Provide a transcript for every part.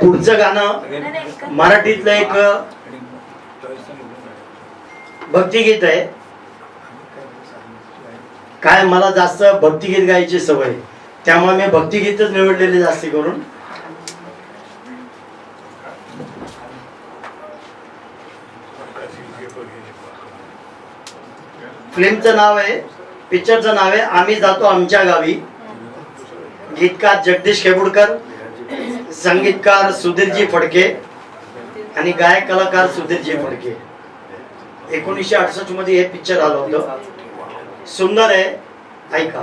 पुढचं गाणं मराठीतलं एक भक्तिगीत आहे. काय मला जास्त भक्तिगीत गायची सवय. त्यामुळे मी भक्तिगीतच निवडलेले जास्ती करून. फिल्मचं नाव आहे पिक्चरचं नाव आहे आम्ही जातो आमच्या गावी. गीतकार जगदीश खेबुडकर संगीतकार सुधीरजी फडके आणि गायक कलाकार सुधीरजी फडके. एकोणीसशे अडसष्टमध्ये हे पिक्चर आलं होतं. सुंदर आहे. ऐका.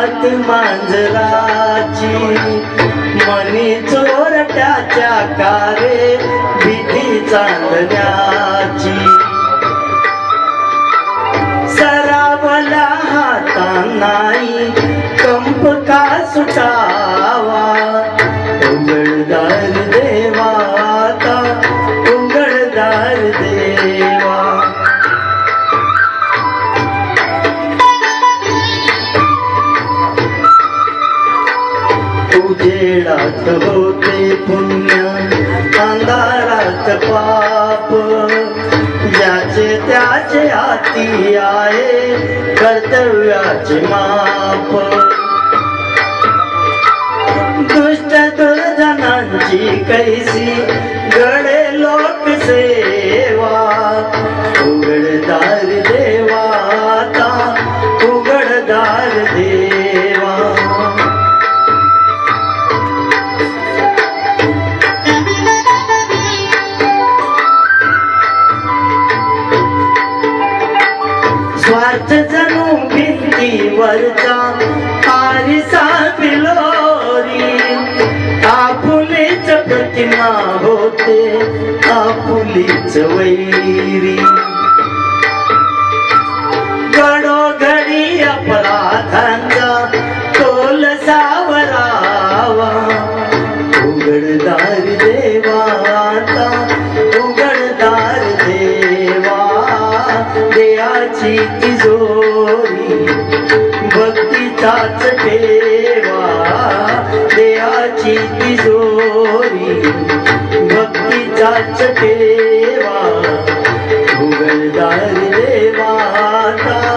हात मांजराची. मनी चोरट्याच्या कारे भीती चांदण्याची. सरावला हाता नाही कंप का सुटा? खेळात होते पुण्य अंधारात पाप. ज्याचे त्याचे हाती आहे कर्तव्याचे माप. दुष्ट दुर्जनांची कैसी स्वार्थ जणू भिंतीवरचा आरिसा बिलोरी आपुलीच प्रतिमा होते आपुलीच वैरी. देयाची तिजोरी भक्तीचाच ठेवा. देयाची तिजोरी भक्तीचाच ठेवा. उघडदार देवाता